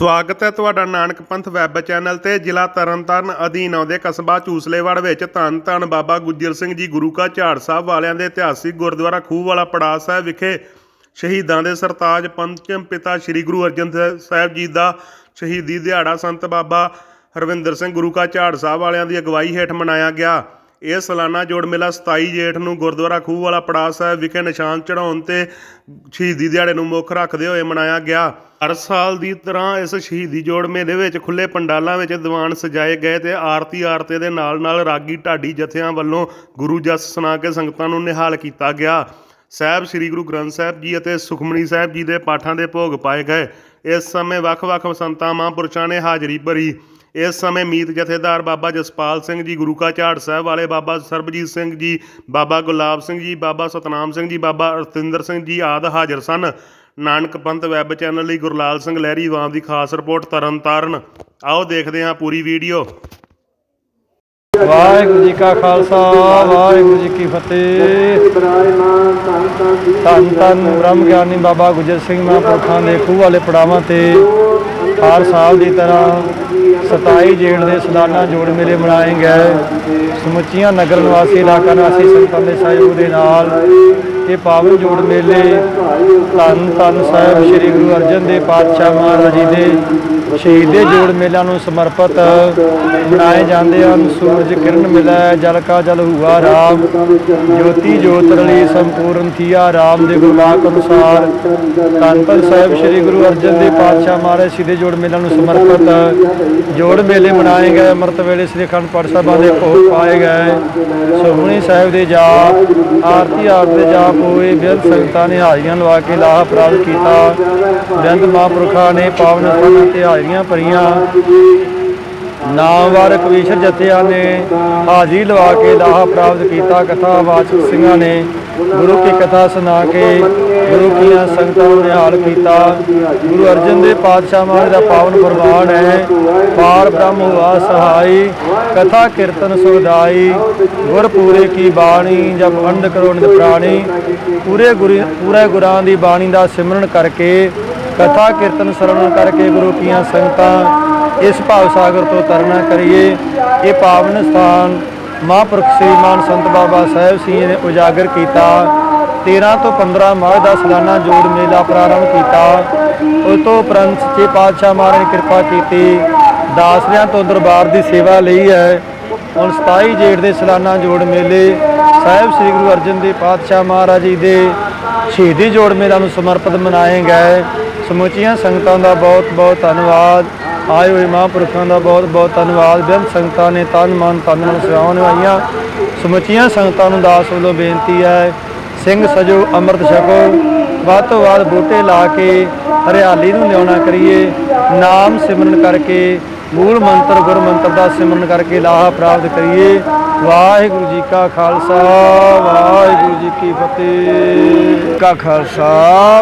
ਸਵਾਗਤ ਹੈ ਤੁਹਾਡਾ ਨਾਨਕ ਪੰਥ ਵੈਬ ਚੈਨਲ ਤੇ, ਜ਼ਿਲ੍ਹਾ ਤਰਨਤਾਰਨ ਅਧੀਨ ਆਉਂਦੇ ਕਸਬਾ ਚੂਸਲੇਵਾੜ ਵਿੱਚ। ਧੰਨ ਧੰਨ ਬਾਬਾ ਗੁੱਜਰ ਸਿੰਘ ਜੀ ਗੁਰੂ ਕਾ ਝਾੜ ਸਾਹਿਬ ਵਾਲਿਆਂ ਦੇ ਇਤਿਹਾਸਿਕ ਗੁਰਦੁਆਰਾ ਖੂਹ ਵਾਲਾ ਪੜਾਅ ਸਾਹਿਬ ਵਿਖੇ ਸ਼ਹੀਦਾਂ ਦੇ ਸਰਤਾਜ ਪੰਚਮ ਪਿਤਾ ਸ੍ਰੀ ਗੁਰੂ ਅਰਜਨ ਦੇਵ ਸਾਹਿਬ ਜੀ ਦਾ ਸ਼ਹੀਦੀ ਦਿਹਾੜਾ ਸੰਤ ਬਾਬਾ ਹਰਵਿੰਦਰ ਸਿੰਘ ਗੁਰੂ ਕਾ ਝਾੜ ਸਾਹਿਬ ਵਾਲਿਆਂ ਦੀ ਅਗਵਾਈ ਹੇਠ ਮਨਾਇਆ ਗਿਆ। ਇਹ ਸਾਲਾਨਾ ਜੋੜ ਮੇਲਾ 27 ਜੇਠ ਨੂੰ ਗੁਰਦੁਆਰਾ ਖੂਹ ਵਾਲਾ ਪੜਾਅ ਸਾਹਿਬ ਵਿਖੇ ਨਿਸ਼ਾਨ ਚੜਾਉਣ ਤੇ ਸ਼ਹੀਦੀ ਦਿਹਾੜੇ ਨੂੰ ਮੁੱਖ ਰੱਖਦੇ ਹੋਏ ਮਨਾਇਆ ਗਿਆ। ਹਰ ਸਾਲ ਦੀ ਤਰ੍ਹਾਂ ਇਸ ਸ਼ਹੀਦੀ ਜੋੜ ਮੇਲੇ ਵਿੱਚ ਖੁੱਲੇ ਪੰਡਾਲਾਂ ਵਿੱਚ ਦੀਵਾਨ ਸਜਾਏ ਗਏ ਤੇ ਆਰਤੀ ਆਰਤੇ ਦੇ ਨਾਲ ਨਾਲ ਰਾਗੀ ਢਾਡੀ ਜਥਿਆਂ ਵੱਲੋਂ ਗੁਰੂ ਜਸ ਸੁਣਾ ਕੇ ਸੰਗਤਾਂ ਨੂੰ ਨਿਹਾਲ ਕੀਤਾ ਗਿਆ। ਸਾਹਿਬ ਸ੍ਰੀ ਗੁਰੂ ਗ੍ਰੰਥ ਸਾਹਿਬ ਜੀ ਅਤੇ ਸੁਖਮਨੀ ਸਾਹਿਬ ਜੀ ਦੇ ਪਾਠਾਂ ਦੇ ਭੋਗ ਪਾਏ ਗਏ। ਇਸ ਸਮੇਂ ਵੱਖ-ਵੱਖ ਸੰਤਾਂ, ਮਹਾਂਪੁਰਸ਼ਾਂ ਨੇ ਹਾਜ਼ਰੀ ਭਰੀ। ਇਸ ਸਮੇਂ ਮੀਤ ਜਥੇਦਾਰ ਬਾਬਾ ਜਸਪਾਲ ਸਿੰਘ ਜੀ, ਗੁਰੂ ਕਾ ਝਾੜ ਸਾਹਿਬ ਵਾਲੇ ਬਾਬਾ ਸਰਬਜੀਤ ਸਿੰਘ ਜੀ, ਬਾਬਾ ਗੁਲਾਬ ਸਿੰਘ ਜੀ, ਬਾਬਾ ਸਤਨਾਮ ਸਿੰਘ ਜੀ, ਬਾਬਾ ਅਰਤਿੰਦਰ ਸਿੰਘ ਜੀ ਆਦ ਹਾਜ਼ਰ ਸਨ। ਨਾਨਕ ਪੰਥ ਵੈਬ ਚੈਨਲ ਲਈ ਗੁਰਲਾਲ ਸਿੰਘ ਲਹਿਰੀ ਵਾਮ ਦੀ ਖਾਸ ਰਿਪੋਰਟ ਤਰਨਤਾਰਨ। ਆਓ ਦੇਖਦੇ ਹਾਂ ਪੂਰੀ ਵੀਡੀਓ। ਵਾਹਿਗੁਰੂ ਜੀ ਕਾ ਖਾਲਸਾ, ਵਾਹਿਗੁਰੂ ਜੀ ਕੀ ਫਤਿਹ। ਧੰਨ ਧੰਨ ਬ੍ਰਹਮ ਗਿਆਨੀ ਬਾਬਾ ਗੁਜਰ ਸਿੰਘ ਮਹਾਂਪੁਰਖਾਂ ਦੇ ਖੂਹ ਵਾਲੇ ਪੜਾਵਾਂ ਤੇ ਹਰ ਸਾਲ ਦੀ ਤਰ੍ਹਾਂ 27 ਜੇਠ ਦੇ ਸਲਾਨਾ ਜੋੜ ਮੇਲੇ ਮਨਾਏ ਗਏ। ਸਮੁੱਚੀਆਂ ਨਗਰ ਨਿਵਾਸੀ ਇਲਾਕਾ ਨਿਵਾਸੀ ਸੰਗਤਾਂ ਦੇ ਸਹਿਯੋਗ ਦੇ ਨਾਲ ਇਹ ਪਾਵਨ ਜੋੜ ਮੇਲੇ ਧੰਨ ਧੰਨ ਸਾਹਿਬ ਸ੍ਰੀ ਗੁਰੂ ਅਰਜਨ ਦੇਵ ਪਾਤਸ਼ਾਹ ਮਹਾਰਾਜ ਜੀ ਦੇ ਸ਼ਹੀਦੇ ਜੋੜ ਮੇਲਿਆਂ ਨੂੰ ਸਮਰਪਿਤ ਮਨਾਏ ਜਾਂਦੇ ਹਨ। ਸੂਰਜ ਕਿਰਨ ਮਿਲੈ, ਜਲ ਕਾ ਜਲ ਹੁਆ ਰਾਮ, ਜੋਤੀ ਜੋਤ ਰਲੀ ਸੰਪੂਰਨ ਥੀਆ ਰਾਮ ਦੇ ਗੁਰਵਾਕ ਅਨੁਸਾਰ। ਧੰਨ ਧੰਨ ਸਾਹਿਬ ਸ੍ਰੀ ਗੁਰੂ ਅਰਜਨ ਦੇਵ ਪਾਤਸ਼ਾਹ ਮਹਾਰਾਜ ਸ਼ਹੀਦੇ ਜੋੜ ਮੇਲਿਆਂ ਨੂੰ ਸਮਰਪਿਤ ਜੋੜ ਮੇਲੇ ਮਨਾਏ ਗਏ। ਅੰਮ੍ਰਿਤ ਵੇਲੇ ਸ੍ਰੀ ਅਖੰਡ ਪਾਠ ਸਾਹਿਬਾਂ ਦੇ ਭੋਗ ਪਾਏ ਗਏ। ਸੁਖਮਨੀ ਸਾਹਿਬ ਦੇ ਜਾ ਆਰਤੀ ਆਰਤ ਜਾ ਜਾਪ ਹੋਏ ਬੇਅੰਤ ਸੰਗਤਾਂ ਨੇ ਹਾਜ਼ਰੀਆਂ ਲਵਾ ਕੇ ਲਾਹਾ ਪ੍ਰਾਪਤ ਕੀਤਾ। ਬੇਅੰਤ ਮਹਾਂਪੁਰਖਾਂ ਨੇ ਪਾਵਨ ਸਥਾਨਾਂ ਤੇ ਹਾਜ਼ਰੀਆਂ ਭਰੀਆਂ। ਨਾਮਵਰ ਕਵੀਸ਼ਰ ਜਥਿਆਂ ਨੇ ਹਾਜ਼ਰੀ ਲਵਾ ਕੇ ਲਾਹਾ ਪ੍ਰਾਪਤ ਕੀਤਾ। ਕਥਾ ਵਾਚਕ ਸਿੰਘਾਂ ਨੇ ਗੁਰੂ ਕੀ ਕਥਾ ਸੁਣਾ ਕੇ ਗੁਰੂ ਕੀਆਂ ਸੰਗਤਾਂ ਨੂੰ ਨਿਹਾਲ ਕੀਤਾ। ਗੁਰੂ ਅਰਜਨ ਦੇਵ ਪਾਤਸ਼ਾਹ ਮਹਾਰਾਜ ਦਾ ਪਾਵਨ ਗੁਰਬਾਣ ਹੈ। ਪਾਰ ਬ੍ਰਹਮ ਹੁਆ, ਸਹਾਈ, ਕਥਾ ਕੀਰਤਨ ਸੁਧਾਈ ਗੁਰ ਪੂਰੇ ਕੀ ਬਾਣੀ ਜਬ ਅੰਡ ਕਰੋ ਨਿਤ ਪ੍ਰਾਣੀ। ਪੂਰੇ ਗੁਰੂ ਪੂਰੇ ਗੁਰਾਂ ਦੀ ਬਾਣੀ ਦਾ ਸਿਮਰਨ ਕਰਕੇ, ਕਥਾ ਕੀਰਤਨ ਸਰਵਣ ਕਰਕੇ ਗੁਰੂ ਕੀਆਂ ਸੰਗਤਾਂ ਇਸ ਭਾਵ ਸਾਗਰ ਤੋਂ ਤਰਨਾ ਕਰੀਏ। ਇਹ ਪਾਵਨ ਸਥਾਨ ਮਹਾਂਪੁਰਖ ਸ੍ਰੀਮਾਨ ਸੰਤ ਬਾਬਾ ਸਾਹਿਬ ਸਿੰਘ ਨੇ ਉਜਾਗਰ ਕੀਤਾ। 13 ਤੋਂ 15 ਮਾਹ ਦਾ ਸਾਲਾਨਾ ਜੋੜ ਮੇਲਾ ਪ੍ਰਾਰੰਭ ਕੀਤਾ। ਉਸ ਤੋਂ ਉਪਰੰਤ ਸੱਚੇ ਪਾਤਸ਼ਾਹ ਮਹਾਰਾਜ ਨੇ ਕਿਰਪਾ ਕੀਤੀ। ਦਾਸਰਿਆਂ ਤੋਂ ਦਰਬਾਰ ਦੀ ਸੇਵਾ ਲਈ ਹੈ। ਹੁਣ 27 ਜੇਠ ਦੇ ਸਾਲਾਨਾ ਜੋੜ ਮੇਲੇ ਸਾਹਿਬ ਸ੍ਰੀ ਗੁਰੂ ਅਰਜਨ ਦੇਵ ਪਾਤਸ਼ਾਹ ਮਹਾਰਾਜ ਜੀ ਦੇ ਸ਼ਹੀਦੀ ਜੋੜ ਮੇਲਾ ਨੂੰ ਸਮਰਪਿਤ ਮਨਾਏ ਗਏ। ਸਮੁੱਚੀਆਂ ਸੰਗਤਾਂ ਦਾ ਬਹੁਤ ਬਹੁਤ ਧੰਨਵਾਦ। ਆਏ ਹੋਏ ਮਹਾਂਪੁਰਖਾਂ ਦਾ ਬਹੁਤ ਬਹੁਤ ਧੰਨਵਾਦ। ਬੇਅੰਤ ਸੰਗਤਾਂ ਨੇ ਤਨ, ਮਨ ਤਨ ਮਨ ਸੇਵਾਵਾਂ ਨਿਭਾਈਆਂ। ਸਮੁੱਚੀਆਂ ਸੰਗਤਾਂ ਨੂੰ ਦਾਸ ਵੱਲੋਂ ਬੇਨਤੀ ਹੈ ਸਿੰਘ ਸਜੋ ਅੰਮ੍ਰਿਤ ਛਕੋ। ਵੱਧ ਤੋਂ ਵੱਧ ਬੂਟੇ ਲਾ ਕੇ ਹਰਿਆਲੀ ਨੂੰ ਲਿਆਉਣਾ ਕਰੀਏ। ਨਾਮ ਸਿਮਰਨ ਕਰਕੇ, ਮੂਲ ਮੰਤਰ, ਗੁਰ ਮੰਤਰ ਦਾ ਸਿਮਰਨ ਕਰਕੇ ਲਾਹਾ ਪ੍ਰਾਪਤ ਕਰੀਏ। ਵਾਹਿਗੁਰੂ ਜੀ ਕਾ ਖਾਲਸਾ, ਵਾਹਿਗੁਰੂ ਜੀ ਕੀ ਫਤਿਹ। ਕਾ ਖਾਲਸਾ,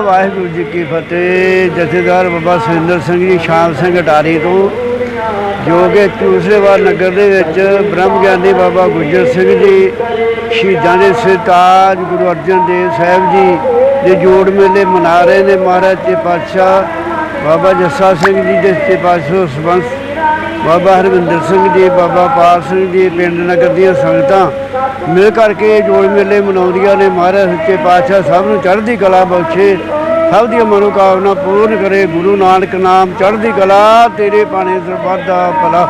ਵਾਹਿਗੁਰੂ ਜੀ ਕੀ ਫਤਿਹ। ਜਥੇਦਾਰ ਬਾਬਾ ਸੁਰਿੰਦਰ ਸਿੰਘ ਜੀ, ਸ਼ਾਮ ਸਿੰਘ ਅਟਾਰੀ ਤੋਂ। ਜੋ ਕਿ ਚੂਸੇਵਾਲ ਨਗਰ ਦੇ ਵਿੱਚ ਬ੍ਰਹਮ ਗਿਆਨੀ ਬਾਬਾ ਗੁੱਜਰ ਸਿੰਘ ਜੀ, ਸ਼ਹੀਦਾਂ ਦੇ ਸਰਤਾਜ ਗੁਰੂ ਅਰਜਨ ਦੇਵ ਸਾਹਿਬ ਜੀ ਦੇ ਜੋੜ ਮੇਲੇ ਮਨਾ ਰਹੇ ਨੇ ਮਹਾਰਾਜ ਤੇ ਪਾਤਸ਼ਾਹ, ਬਾਬਾ ਜੱਸਾ ਸਿੰਘ ਜੀ ਦੇ ਤੇ ਪਾਤਸ਼ਾਹ ਸਬੰਸ ਬਾਬਾ ਹਰਵਿੰਦਰ ਸਿੰਘ ਜੀ, ਬਾਬਾ ਪਾਲ ਸਿੰਘ ਜੀ, ਪਿੰਡ ਨਗਰ ਦੀਆਂ ਸੰਗਤਾਂ ਮਿਲ ਕਰਕੇ ਜੋੜ ਮੇਲੇ ਮਨਾਉਂਦੀਆਂ ਨੇ। ਮਹਾਰਾਜ ਸੱਚੇ ਪਾਤਸ਼ਾਹ ਸਭ ਨੂੰ ਚੜ੍ਹਦੀ ਕਲਾ ਬਖਸ਼ੇ। ਸਭ ਦੀਆਂ ਮਨੋਕਾਮਨਾ ਪੂਰਨ ਕਰੇ, ਗੁਰੂ ਨਾਨਕ ਨਾਮ ਚੜ੍ਹਦੀ ਕਲਾ, ਤੇਰੇ ਪਾਣੇ ਸਰਬੱਤ ਦਾ ਭਲਾ।